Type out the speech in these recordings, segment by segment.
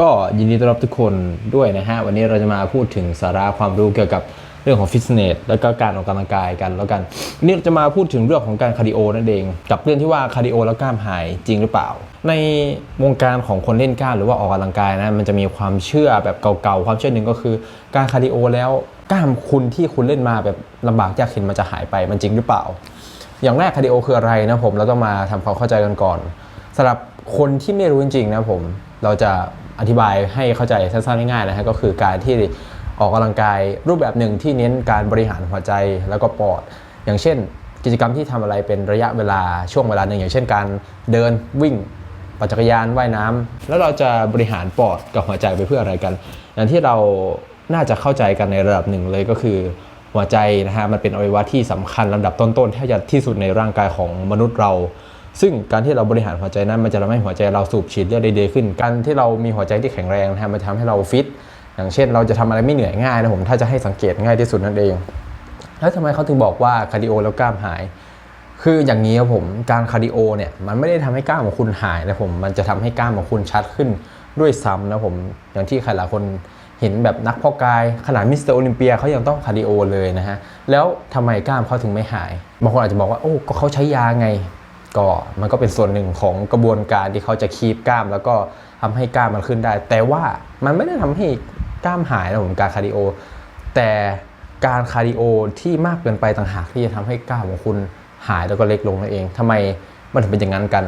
ก็ยินดีต้อนรับทุกคนด้วยนะฮะ วันนี้เราจะมาพูดถึงสาระความรู้เกี่ยวกับเรื่องของฟิตเนสแล้วก็การออกกำลังกายกันแล้วกันวันนี้เราจะมาพูดถึงเรื่องของการคาร์ดิโอนั่นเอง กับเรื่องที่ว่าคาร์ดิโอแล้วกล้ามหายจริงหรือเปล่า ในวงการของคนเล่นกล้ามหรือว่าออกกำลังกายนะมันจะมีความเชื่อแบบเก่าๆความเชื่อหนึ่งก็คือ การคาร์ดิโอแล้วกล้ามคุณที่คุณเล่นมาแบบลำบากยากเข็นมันจะหายไปมันจริงหรือเปล่า อย่างแรกคาร์ดิโอคืออะไรนะผมเราต้องมาทำความเข้าใจกันก่อนสำหรับคนที่ไม่รู้จริงๆนะผมเราจะ อธิบายให้เข้าใจสั้นๆง่ายๆนะฮะก็คือการที่ออกกำลังกายรูปแบบหนึ่งที่เน้นการบริหารหัวใจแล้วก็ปอด อย่างเช่น กิจกรรมที่ทำอะไรเป็นระยะเวลาช่วงเวลาหนึ่งอย่างเช่น การเดินวิ่งปั่นจักรยานว่ายน้ำแล้วเราจะบริหารปอดกับหัวใจไปเพื่ออะไรกัน อย่างที่เราน่าจะเข้าใจกันในระดับหนึ่งเลยก็คือหัวใจนะฮะมันเป็นอวัยวะที่สำคัญลำดับต้นๆแทบจะที่สุดในร่างกายของมนุษย์เรา ซึ่งการที่เราบริหารหัวใจนั้นมันจะทำให้หัวใจเราสูบฉีดเลือดได้ดีขึ้น การที่เรามีหัวใจที่แข็งแรงนะฮะมันทำให้เราฟิต อย่างเช่น เราจะทำอะไรไม่เหนื่อยง่ายนะผมถ้าจะให้สังเกตง่ายที่สุดนั่นเอง แล้วทำไมเขาถึงบอกว่าคาร์ดิโอแล้วกล้ามหาย คืออย่างนี้ครับผมการคาร์ดิโอเนี่ยมันไม่ได้ทำให้กล้ามของคุณหายนะผมมันจะทำให้กล้ามของคุณชัดขึ้นด้วยซ้ำนะผมอย่างที่ใครหลายคนเห็นแบบนักพาะกายขนาดมิสเตอร์โอลิมเปียเขายังต้องคาร์ดิโอเลยนะฮะแล้วทำไมกล้ามเขาถึงไม่หายบางคนอาจจะบอกว่าโอ้ก็เขาใช้ยาไง ก็มันก็เป็นส่วนหนึ่งของกระบวนการที่เขาจะคีบกล้าม แล้วก็ทำให้กล้ามมันขึ้นได้ แต่ว่ามันไม่ได้ทำให้กล้ามหายนะผมการคาร์ดิโอ แต่การคาร์ดิโอที่มากเกินไปต่างหากที่จะทำให้กล้ามของคุณหายแล้วก็เล็กลงนั่นเองทำไมมันถึงเป็นอย่างนั้นกัน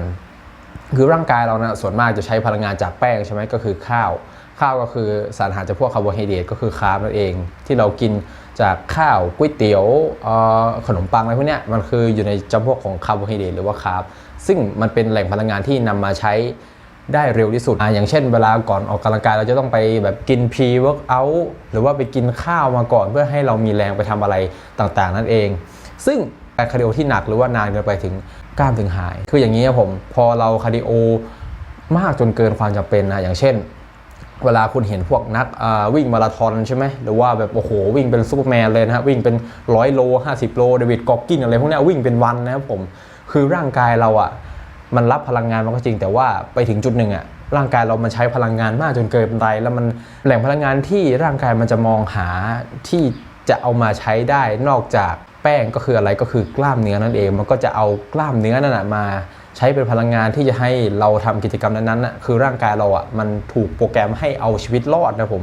คือร่างกายเรานะส่วนมากจะใช้พลังงานจากแป้งใช่ไหมก็คือข้าว ข้าวก็คือสารอาหารจากพวกคาร์โบไฮเดรตก็คือคาร์บนั่นเอง ที่เรากินจากข้าวก๋วยเตี๋ยวขนมปังอะไรพวกนี้มันคืออยู่ในจำพวกของคาร์โบไฮเดรตหรือว่าคาร์บซึ่งมันเป็นแหล่งพลังงานที่นำมาใช้ได้เร็วที่สุดอะอย่างเช่น เวลาก่อนออกกำลังกายเราจะต้องไปแบบกินพรีเวิร์กอัลหรือว่าไปกินข้าวมาก่อนเพื่อให้เรามีแรงไปทำอะไรต่างๆ นั่นเอง ซึ่งการคาร์ดิโอที่หนักหรือว่านานเกินไปถึงกล้ามถึงหาย คืออย่างนี้ครับผมพอเราคาร์ดิโอมากจนเกินความจำเป็นนะอย่างเช่น เวลาคุณเห็นพวกนักวิ่งมาราธอนใช่ไหมหรือว่าแบบโอ้โหวิ่งเป็นซูเปอร์แมนเลยนะฮะวิ่งเป็นร้อยโล 50 โลเดวิดกอกกินอะไรพวกนี้วิ่งเป็นวันนะครับผมคือร่างกายเราอะ่ะมันรับพลังงานมันก็จริง แต่ว่าไปถึงจุดหนึ่งอะ่ะร่างกายเรามันใช้พลังงานมากจนเกินไปแล้วมันแหล่งพลังงานที่ร่างกายมันจะมองหาที่จะเอามาใช้ได้นอกจากแป้งก็คืออะไรก็คือกล้ามเนื้อนั่นเอง มันก็จะเอากล้ามเนื้อนั่นมา ใช้เป็นพลังงานที่จะให้เราทำกิจกรรมนั้นๆน่ะคือร่างกายเราอะมันถูกโปรแกรมให้เอาชีวิตรอดนะผม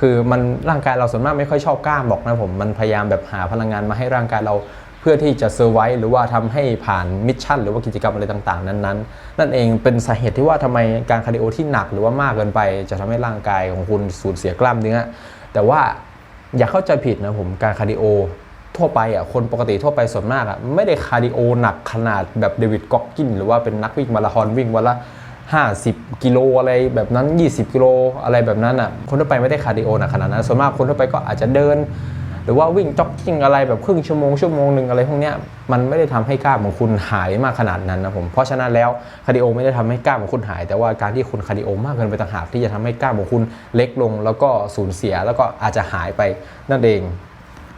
คือมันร่างกายเราส่วนมากไม่ค่อยชอบกล้ามหรอกนะผมมันพยายามแบบหาพลังงานมาให้ร่างกายเราเพื่อที่จะเซอร์ไวหรือว่าทำให้ผ่านมิชชั่นหรือว่ากิจกรรมอะไรต่างๆ นั้นๆ นั่นเองเป็นสาเหตุที่ว่าทำไมการคาร์ดิโอที่หนักหรือว่ามากเกินไป จะทำให้ร่างกายของคุณสูญเสียกล้ามเนื้อแต่ว่าอย่าเข้าใจผิดนะผมการคาร์ดิโอ ทั่วไปอะคนปกติทั่วไปส่วนมากอะไม่ได้คาร์ดิโอหนักขนาดแบบเดวิดก็อกกิน หรือว่าเป็นนักวิ่งมาราธอนวิ่งวันละ 50 กิโลอะไรแบบนั้น 20 กิโลอะไรแบบนั้นอะคนทั่วไปไม่ได้คาร์ดิโอหนักขนาดนั้นส่วนมากคนทั่วไปก็อาจจะเดิน หรือว่าวิ่งจ็อกกิ้งอะไรแบบครึ่งชั่วโมงชั่วโมงหนึ่งอะไรพวกเนี้ยมันไม่ได้ทำให้กล้ามของคุณหายมากขนาดนั้นนะผมเพราะฉะนั้นแล้วคาร์ดิโอไม่ได้ทำให้กล้ามของคุณหาย แต่ว่าการที่คุณคาร์ดิโอมากเกินไปต่างหากที่จะทำให้กล้ามของคุณเล็กลง แล้วก็สูญเสียแล้วก็อาจจะหายไปนั่นเอง